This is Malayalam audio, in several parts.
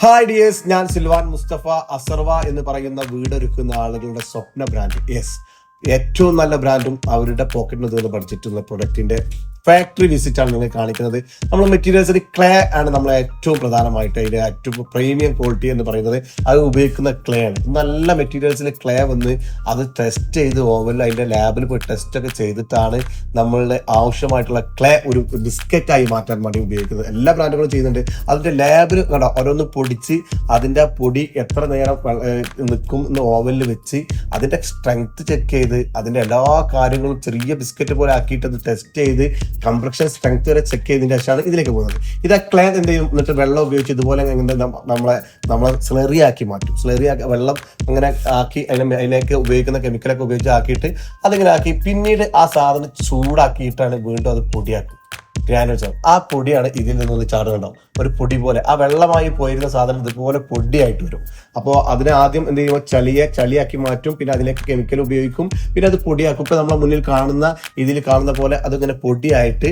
ഹായ് ഡിയേഴ്സ് ഞാൻ സിൽവാൻ മുസ്തഫ അസർവ എന്ന് പറയുന്ന വീടൊരുക്കുന്ന ആളുകളുടെ സ്വപ്ന ബ്രാൻഡ് യെസ് ഏറ്റവും നല്ല ബ്രാൻഡും അവരുടെ പോക്കറ്റിന് തീർന്ന ബഡ്ജറ്റുള്ള പ്രൊഡക്റ്റിന്റെ ഫാക്ടറി വിസിറ്റ് ആണ് നിങ്ങൾ കാണിക്കുന്നത്. നമ്മൾ മെറ്റീരിയൽസിന് ക്ലേ ആണ് നമ്മൾ ഏറ്റവും പ്രധാനമായിട്ട് അതിന്റെ ഏറ്റവും പ്രീമിയം ക്വാളിറ്റി എന്ന് പറയുന്നത്. അത് ഉപയോഗിക്കുന്ന ക്ലേ ആണ്. നല്ല മെറ്റീരിയൽസിൽ ക്ലേ വന്ന് അത് ടെസ്റ്റ് ചെയ്ത് ഓവനിൽ അതിന്റെ ലാബിൽ പോയി ടെസ്റ്റ് ഒക്കെ ചെയ്തിട്ടാണ് നമ്മളുടെ ആവശ്യമായിട്ടുള്ള ക്ലേ ഒരു ബിസ്ക്കറ്റായി മാറ്റാൻ വേണ്ടി ഉപയോഗിക്കുന്നത്. എല്ലാ ബ്രാൻഡുകളും ചെയ്യുന്നുണ്ട്. അതിന്റെ ലാബിൽ കണ്ടോ? ഓരോന്ന് പൊടിച്ച് അതിന്റെ പൊടി എത്ര നേരം നിൽക്കും എന്ന് ഓവനിൽ വെച്ച് അതിന്റെ സ്ട്രെങ്ത് ചെക്ക് ചെയ്ത് അതിന്റെ എല്ലാ കാര്യങ്ങളും ചെറിയ ബിസ്ക്കറ്റ് പോലെ ആക്കിയിട്ട് ടെസ്റ്റ് ചെയ്ത് കംപ്രഷൻ സ്ട്രെങ്ത് വരെ ചെക്ക് ചെയ്തതിന് ശേഷമാണ് ഇതിലേക്ക് പോകുന്നത്. ഇത് ആ ക്ലേ എന്ത് ചെയ്യും? എന്നിട്ട് വെള്ളം ഉപയോഗിച്ച് ഇതുപോലെ നമ്മളെ നമ്മളെ സ്ലറി ആക്കി മാറ്റും. സ്ലറി ആക്കി വെള്ളം അങ്ങനെ ആക്കി അതിനെ അതിലേക്ക് ഉപയോഗിക്കുന്ന കെമിക്കലൊക്കെ ഉപയോഗിച്ച് ആക്കിയിട്ട് അതിങ്ങനെ ആക്കി. പിന്നീട് ആ സാധനം ചൂടാക്കിയിട്ടാണ് വീണ്ടും അത് പൊടിയാക്കും. ഗ്രാനുവൽസ് ആണ് ആ പൊടിയാണ് ഇതിൽ നിന്നൊന്ന് ചാടുന്നുണ്ടാവും ഒരു പൊടി പോലെ. ആ വെള്ളമായി പോയിരുന്ന സാധനം ഇതുപോലെ പൊടിയായിട്ട് വരും. അപ്പോൾ അതിനെ ആദ്യം എന്ത് ചെയ്യുമ്പോൾ ചളിയെ ചളിയാക്കി മാറ്റും. പിന്നെ അതിലേക്ക് കെമിക്കൽ ഉപയോഗിക്കും. പിന്നെ അത് പൊടിയാക്കും. ഇപ്പം നമ്മളെ മുന്നിൽ കാണുന്ന ഇതിൽ കാണുന്ന പോലെ അതിങ്ങനെ പൊടിയായിട്ട്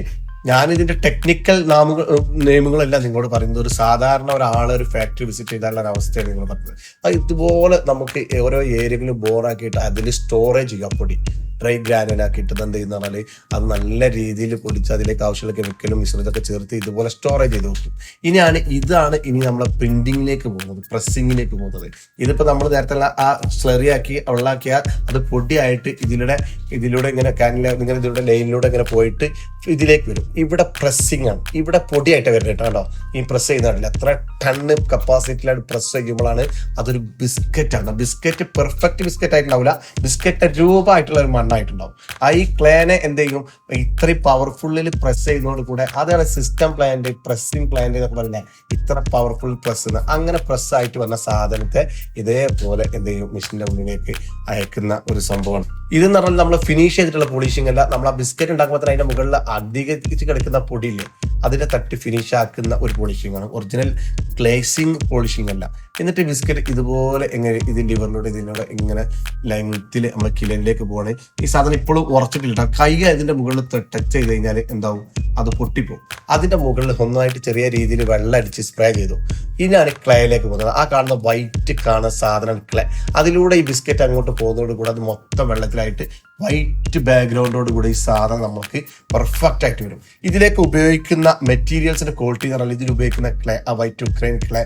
ഞാൻ ഇതിന്റെ ടെക്നിക്കൽ നാമുകൾ നെയിമുകളെല്ലാം നിങ്ങളോട് പറയുന്നത് ഒരു സാധാരണ ഒരാൾ ഒരു ഫാക്ടറി വിസിറ്റ് ചെയ്താലുള്ള ഒരു അവസ്ഥയാണ് നിങ്ങൾ പറഞ്ഞത്. അത് ഇതുപോലെ നമുക്ക് ഓരോ ഏരിയകളിലും ബോറാക്കിയിട്ട് അതിൽ സ്റ്റോറേജ് ചെയ്യാം പൊടി. ഡ്രൈ ഗ്രാനന കിട്ടുന്നത് എന്ത് ചെയ്യുന്ന പറഞ്ഞാൽ അത് നല്ല രീതിയിൽ പൊടിച്ച് അതിലേക്ക് ആവശ്യമുള്ള കെമിക്കലും മിശ്രിതമൊക്കെ ചേർത്ത് ഇതുപോലെ സ്റ്റോറേജ് ചെയ്ത് വെക്കും. ഇനിയാണ് ഇതാണ് ഇനി നമ്മളെ പ്രിന്റിങ്ങിലേക്ക് പോകുന്നത് പ്രസ്സിങ്ങിലേക്ക് പോകുന്നത്. ഇതിപ്പോൾ നമ്മൾ നേരത്തെ ആ സ്ലറി ആക്കി വെള്ളാക്കിയാൽ അത് പൊടിയായിട്ട് ഇതിലൂടെ ഇതിലൂടെ ഇങ്ങനെ കാനില ഇങ്ങനെ ഇതിലൂടെ ലൈനിലൂടെ ഇങ്ങനെ പോയിട്ട് ഇതിലേക്ക് വരും. ഇവിടെ പ്രസ്സിംഗ് ആണ്. ഇവിടെ പൊടിയായിട്ട് വരുന്നത് കേട്ടോ ഈ പ്രസ് ചെയ്യുന്നതല്ല എത്ര ടണ്ണ് കപ്പാസിറ്റിയിലാണ് പ്രസ് ചെയ്യുമ്പോഴാണ് അതൊരു ബിസ്ക്കറ്റ് ആണ്. ബിസ്ക്കറ്റ് പെർഫെക്റ്റ് ബിസ്ക്കറ്റ് ആയിട്ടുണ്ടാവില്ല. ബിസ്ക്കറ്റ് രൂപമായിട്ടുള്ള ഒരു മണ്ണായിട്ടുണ്ടാവും ആ ഈ ക്ലേനെ എന്ത് ചെയ്യും? ഇത്രയും പവർഫുള്ളിൽ പ്രസ് ചെയ്യുന്നതോട് കൂടെ അതാണ് സിസ്റ്റം പ്ലാന്റ് പ്രസ്സിംഗ് പ്ലാന്റ് എന്നൊക്കെ പറഞ്ഞാൽ ഇത്ര പവർഫുൾ പ്രസ് അങ്ങനെ പ്രസ് ആയിട്ട് വന്ന സാധനത്തെ ഇതേപോലെ എന്ത് ചെയ്യും? മെഷീന്റെ ഉള്ളിലേക്ക് അയക്കുന്ന ഒരു സംഭവമാണ്. ഇതെന്ന് പറഞ്ഞാൽ നമ്മൾ ഫിനിഷ് ചെയ്തിട്ടുള്ള പോളിഷിംഗ് അല്ല. നമ്മൾ ആ ബിസ്ക്കറ്റ് ഉണ്ടാക്കുമ്പോൾ അതിന്റെ മുകളിൽ അധികരിച്ച് കിടക്കുന്ന പൊടിയില്ലേ? അതിനെ തട്ടി ഫിനിഷ് ആക്കുന്ന ഒരു പോളിഷിംഗ് ആണ്. ഒറിജിനൽ ഗ്ലേസിംഗ് പോളിഷിംഗ് അല്ല. എന്നിട്ട് ബിസ്ക്കറ്റ് ഇതുപോലെ എങ്ങനെ ഇതിന്റെ ഇവറിലൂടെ ഇതിലൂടെ ഇങ്ങനെ ലെങ്ത്തിൽ നമ്മൾ കിലനിലേക്ക് പോകണേ ഈ സാധനം ഇപ്പോഴും ഉറച്ചിട്ടില്ല ട്ടോ. കൈ അതിന്റെ മുകളിൽ ടച്ച് ചെയ്ത് കഴിഞ്ഞാൽ എന്താവും? അത് പൊട്ടിപ്പോകും അതിന്റെ മുകളിൽ ഒന്നായിട്ട് ചെറിയ രീതിയിൽ വെള്ളം അടിച്ച് സ്പ്രേ ചെയ്തു. ഇനിയാണ് ക്ലേയിലേക്ക് പോകുന്നത്. ആ കാണുന്ന വൈറ്റ് കാണുന്ന സാധനം ക്ലേ അതിലൂടെ ഈ ബിസ്ക്കറ്റ് അങ്ങോട്ട് പോകുന്നതോട് കൂടെ അത് മൊത്തം വെള്ളത്തിലായിട്ട് വൈറ്റ് ബാക്ക്ഗ്രൗണ്ടോട് കൂടി ഈ സാധനം നമുക്ക് പെർഫെക്റ്റ് ആയിട്ട് വരും. ഇതിലേക്ക് ഉപയോഗിക്കുന്ന മെറ്റീരിയൽസിന്റെ ക്വാളിറ്റി എന്ന് പറഞ്ഞാൽ ഇതിൽ ഉപയോഗിക്കുന്ന ക്ലേ ആ വൈറ്റ് ഉക്രൈൻ ക്ലേ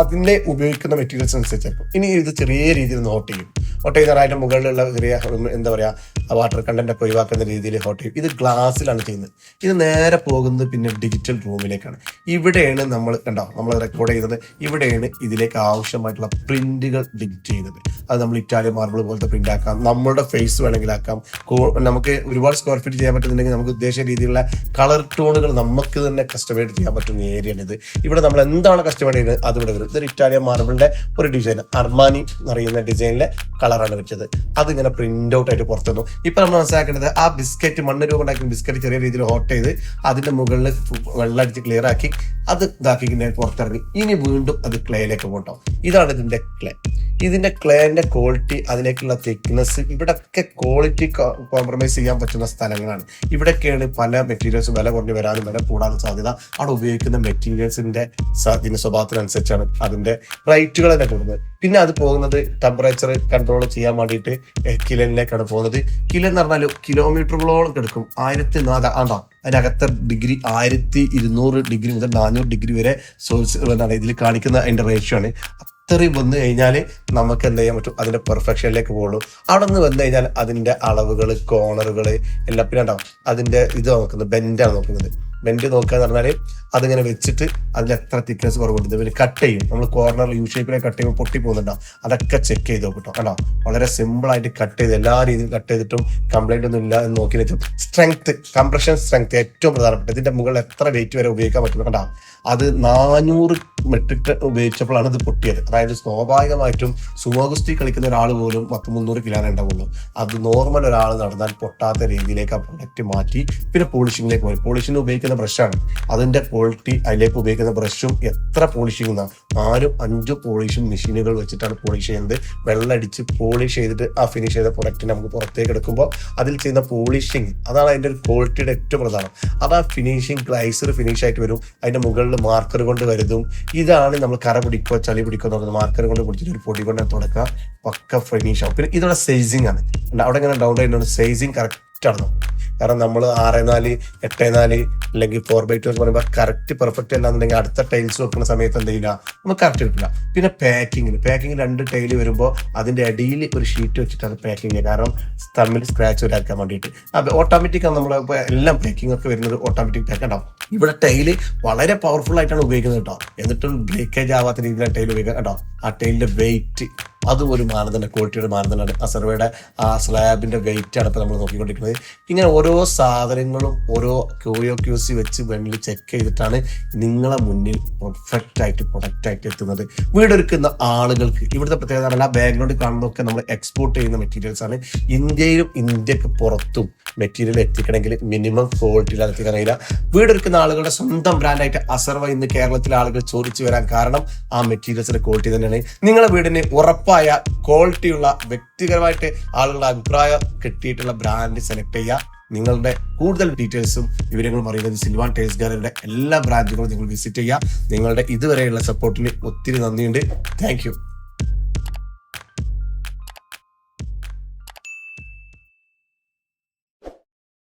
അതിനെ ഉപയോഗിക്കുന്ന മെറ്റീരിയൽസ് അനുസരിച്ചായിരിക്കും. ഇനി ഇത് ചെറിയ രീതിയിൽ നോട്ട് ചെയ്യും. അതിന്റെ മുകളിലുള്ള ചെറിയ എന്താ പറയാ വാട്ടർ കണ്ടന്റ് ഒക്കെ ഒഴിവാക്കുന്ന രീതിയിൽ ഹോട്ട് ഇത് ഗ്ലാസ്സിലാണ് ചെയ്യുന്നത്. ഇത് നേരെ പോകുന്നത് പിന്നെ ഡിജിറ്റൽ റൂമിലേക്കാണ് ഇവിടെയാണ് നമ്മൾ കണ്ടോ നമ്മൾ റെക്കോർഡ് ചെയ്തത്. ഇവിടെയാണ് ഇതിലേക്ക് ആവശ്യമായിട്ടുള്ള പ്രിന്റുകൾ ഡിജിറ്റ് ചെയ്യുന്നത് അത് നമ്മൾ ഇറ്റാലിയൻ മാർബിൾ പോലത്തെ പ്രിന്റ് ആക്കാം. നമ്മളുടെ ഫേസ് വേണമെങ്കിൽ ആക്കാം. നമുക്ക് ഒരുപാട് സ്ക്വയർ ഫീറ്റ് ചെയ്യാൻ പറ്റുന്നുണ്ടെങ്കിൽ നമുക്ക് ഉദ്ദേശിച്ച രീതിയിലുള്ള കളർ ടോണുകൾ നമുക്ക് തന്നെ കസ്റ്റമൈഡ് ചെയ്യാൻ പറ്റുന്ന ഏരിയയാണ് ഇത്. ഇവിടെ നമ്മൾ എന്താണ് കസ്റ്റമൈഡ് ചെയ്യുന്നത്? അത് ഇവിടെ വരും. ഇതൊരു ഇറ്റാലിയൻ മാർബിളിന്റെ ഒരു ഡിസൈൻ അർമാനി എന്ന് ഡിസൈനിലെ കളറാണ് വെച്ചത്. അത് ഇങ്ങനെ പ്രിന്റ് ഔട്ട് ആയിട്ട് പുറത്തു വന്നു ഇപ്പൊ നമ്മൾ മനസ്സിലാക്കേണ്ടത് ആ ബിസ്ക്കറ്റ് മണ്ണ് രൂപം ഉണ്ടാക്കുന്ന ബിസ്ക്കറ്റ് ചെറിയ രീതിയിൽ ഹോട്ട് ചെയ്ത് അതിന്റെ മുകളിൽ വെള്ളം അടിച്ച് ക്ലിയർ ആക്കി അത് ഇതാക്കി ഇങ്ങനെ പുറത്തിറങ്ങി. ഇനി വീണ്ടും അത് ക്ലേയിലേക്ക് പോട്ടോ ഇതാണ് ഇതിന്റെ ക്ലേ. ഇതിന്റെ ക്ലേന്റെ ക്വാളിറ്റി അതിലേക്കുള്ള തിക്നെസ് ഇവിടൊക്കെ ക്വാളിറ്റി കോംപ്രമൈസ് ചെയ്യാൻ പറ്റുന്ന സ്ഥലങ്ങളാണ്. ഇവിടൊക്കെയാണ് പല മെറ്റീരിയൽസ് വില കുറഞ്ഞു വരാനും വില കൂടാനും സാധ്യത. അവിടെ ഉപയോഗിക്കുന്ന മെറ്റീരിയൽസിന്റെ ഇതിന്റെ സ്വഭാവത്തിനനുസരിച്ചാണ് അതിന്റെ റൈറ്റുകൾ തന്നെ കൂടുന്നത്. പിന്നെ അത് പോകുന്നത് ടെമ്പറേച്ചർ കൺട്രോൾ ചെയ്യാൻ വേണ്ടിയിട്ട് കിലനിലേക്കാണ് പോകുന്നത്. കിലൻ എന്ന് പറഞ്ഞാൽ കിലോമീറ്ററുകളോളം കിടക്കും ആയിരത്തി നാല് ആണ്ടാ? അതിനകത്തെ ഡിഗ്രി ആയിരത്തി ഇരുന്നൂറ് ഡിഗ്രി മുതൽ നാനൂറ് ഡിഗ്രി വരെ സോഴ്സ് എന്താണ് ഇതിൽ കാണിക്കുന്ന അതിന്റെ റേഷ്യോ ആണ്. അത്രയും വന്നു കഴിഞ്ഞാൽ നമുക്ക് എന്ത് ചെയ്യാൻ പറ്റും? അതിന്റെ പെർഫെക്ഷനിലേക്ക് പോകുള്ളൂ. അവിടെ നിന്ന് വന്നു കഴിഞ്ഞാൽ അതിന്റെ അളവുകൾ കോണറുകൾ എല്ലാം പിന്നെ ഉണ്ടാവും. അതിന്റെ ഇത് നോക്കുന്നത് ബെൻഡാണ് നോക്കുന്നത്. ബെൻഡ് നോക്കുക എന്ന് പറഞ്ഞാൽ അതിങ്ങനെ വെച്ചിട്ട് അതിൽ എത്ര തിക്നെസ് കുറവുണ്ട് പിന്നെ കട്ട് ചെയ്യും. നമ്മൾ കോർണർ യു ഷേപ്പിലെ കട്ട് ചെയ്യുമ്പോൾ പൊട്ടി പോകുന്നുണ്ടാവും. അതൊക്കെ ചെക്ക് ചെയ്ത് നോക്കട്ടോ കേട്ടോ വളരെ സിമ്പിൾ ആയിട്ട് കട്ട് ചെയ്ത് എല്ലാ രീതിയിലും കട്ട് ചെയ്തിട്ടും കംപ്ലൈന്റ് ഒന്നും ഇല്ല എന്ന് നോക്കി വെച്ചു സ്ട്രെങ്ത് കംപ്രഷൻ സ്ട്രെങ്ത് ഏറ്റവും പ്രധാനപ്പെട്ട ഇതിന്റെ മുകളിൽ എത്ര വെയിറ്റ് വരെ ഉപയോഗിക്കാൻ പറ്റും കേട്ടോ അത് നാനൂറ് മെട്രിക് ടൺ ഉപയോഗിച്ചപ്പോഴാണ് ഇത് പൊട്ടിയത്. അതായത് സ്വാഭാവികമായിട്ടും സുമോഗുസ്തി കളിക്കുന്ന ഒരാൾ പോലും പത്ത് മുന്നൂറ് കിലോ ഉണ്ടാവുള്ളൂ. അത് നോർമൽ ഒരാൾ നടന്നാൽ പൊട്ടാത്ത രീതിയിലേക്ക് ആ പ്രൊഡക്റ്റ് മാറ്റി പിന്നെ പോളിഷിങ്ങിലേക്ക് പോയി. പോളിഷിന് ഉപയോഗിക്കുന്ന ഉപയോഗിക്കുന്ന ബ്രഷാണ്. അതിന്റെ ക്വാളിറ്റി അതിലേക്ക് ഉപയോഗിക്കുന്ന ബ്രഷും എത്ര പോളിഷിംഗ് നാലും അഞ്ചും പോളിഷും മെഷീനുകൾ വെച്ചിട്ടാണ് പോളിഷ് ചെയ്യുന്നത്. വെള്ളമടിച്ച് പോളിഷ് ചെയ്തിട്ട് ആ ഫിനിഷ് ചെയ്ത പ്രൊഡക്റ്റ് നമുക്ക് പുറത്തേക്ക് എടുക്കുമ്പോൾ അതിൽ ചെയ്യുന്ന പോളിഷിങ് അതാണ് അതിന്റെ ഒരു ക്വാളിറ്റിയുടെ ഏറ്റവും പ്രധാനം. അത് ആ ഫിനിഷിങ് ഗ്ലൈസർ ഫിനിഷ് ആയിട്ട് വരും. അതിന്റെ മുകളിൽ മാർക്കർ കൊണ്ട് വരുതും ഇതാണ് നമ്മൾ കറ പിടിക്കോ ചളി പിടിക്കോ നോക്കുന്നത് മാർക്കർ കൊണ്ട് പിടിച്ചിട്ട് ഒരു പൊടി കൊണ്ട് തുടക്കുക. പക്ക ഫിനിഷ് ആവും. പിന്നെ ഇതോടെ സൈസിങ് ആണ്. അവിടെ ഇങ്ങനെ ഡൗൺ ചെയ്യുന്ന സൈസിങ് കറക്റ്റ് ആണ്. കാരണം നമ്മൾ ആറ് നാല് എട്ട് നാല് അല്ലെങ്കിൽ ഫോർ ബൈ ടു എന്ന് പറയുമ്പോൾ കറക്റ്റ് പെർഫെക്റ്റ് അല്ലാന്നുണ്ടെങ്കിൽ അടുത്ത ടൈൽസ് വെക്കുന്ന സമയത്ത് എന്ത് ചെയ്യില്ല നമുക്ക് കറക്റ്റ് കിട്ടില്ല. പിന്നെ പാക്കിങ്ങിന് പാക്കിങ് രണ്ട് ടൈൽ വരുമ്പോൾ അതിന്റെ അടിയിൽ ഒരു ഷീറ്റ് വെച്ചിട്ട് വെച്ചിട്ടാണ് പാക്കിങ് കാരണം തമ്മിൽ സ്ക്രാച്ച് വരാക്കാൻ വേണ്ടിയിട്ട്. ഓട്ടോമാറ്റിക് ആണ് നമ്മൾ എല്ലാം പാക്കിംഗ് ഒക്കെ വരുന്നത് ഓട്ടോമാറ്റിക് പാക്ക് ഉണ്ടാവും. ഇവിടെ ടൈൽ വളരെ പവർഫുൾ ആയിട്ടാണ് ഉപയോഗിക്കുന്നത് കേട്ടോ. എന്നിട്ടും ബ്രേക്കേജ് ആവാത്ത രീതിയിലാണ് ടൈൽ ഉപയോഗിക്കുന്നത് കേട്ടോ ആ ടൈലിന്റെ വെയിറ്റ് അതും ഒരു മാനദണ്ഡ ക്വാളിറ്റിയുടെ മാനദണ്ഡമാണ്. ആ സർവേയുടെ ആ സ്ലാബിന്റെ വെയിറ്റ് ആണ് ഇപ്പോൾ നമ്മൾ നോക്കിക്കൊണ്ടിരിക്കുന്നത്. ഇങ്ങനെ ഓരോ സാധനങ്ങളും ഓരോ ക്യൂയോ ക്യൂസി വെച്ച് വെള്ളിൽ ചെക്ക് ചെയ്തിട്ടാണ് നിങ്ങളെ മുന്നിൽ പെർഫെക്റ്റ് ആയിട്ട് പ്രൊഡക്റ്റ് ആയിട്ട് എത്തുന്നത്. വീടൊരുക്കുന്ന ആളുകൾക്ക് ഇവിടുത്തെ പ്രത്യേകത പറഞ്ഞാൽ ബാക്ക്ഗ്രൗണ്ട് കാണുന്നതൊക്കെ നമ്മൾ എക്സ്പോർട്ട് ചെയ്യുന്ന മെറ്റീരിയൽസ് ആണ്. ഇന്ത്യയിലും ഇന്ത്യയ്ക്ക് പുറത്തും മെറ്റീരിയൽ എത്തിക്കണമെങ്കിൽ മിനിമം ക്വാളിറ്റിയിൽ എത്തിക്കാൻ കഴിയില്ല. ആളുകളുടെ സ്വന്തം ബ്രാൻഡായിട്ട് അസർവ ഇന്ന് കേരളത്തിലെ ആളുകൾ ചോദിച്ചു വരാൻ കാരണം ആ മെറ്റീരിയൽസിന്റെ ക്വാളിറ്റി തന്നെയാണ്. നിങ്ങളുടെ വീടിന് ഉറപ്പായ ക്വാളിറ്റിയുള്ള വ്യക്തിപരമായിട്ട് ആളുകളുടെ അഭിപ്രായം കിട്ടിയിട്ടുള്ള ബ്രാൻഡ് സെലക്ട് ചെയ്യുക. നിങ്ങളുടെ കൂടുതൽ ഡീറ്റെയിൽസും വിവരങ്ങളും അറിയുന്നത് സിൽവാൻ ടേസ് ഗാലറിയുടെ എല്ലാ ബ്രാഞ്ചുകളും നിങ്ങൾ വിസിറ്റ് ചെയ്യുക. നിങ്ങളുടെ ഇതുവരെയുള്ള സപ്പോർട്ടിന് ഒത്തിരി നന്ദിയുണ്ട്. താങ്ക്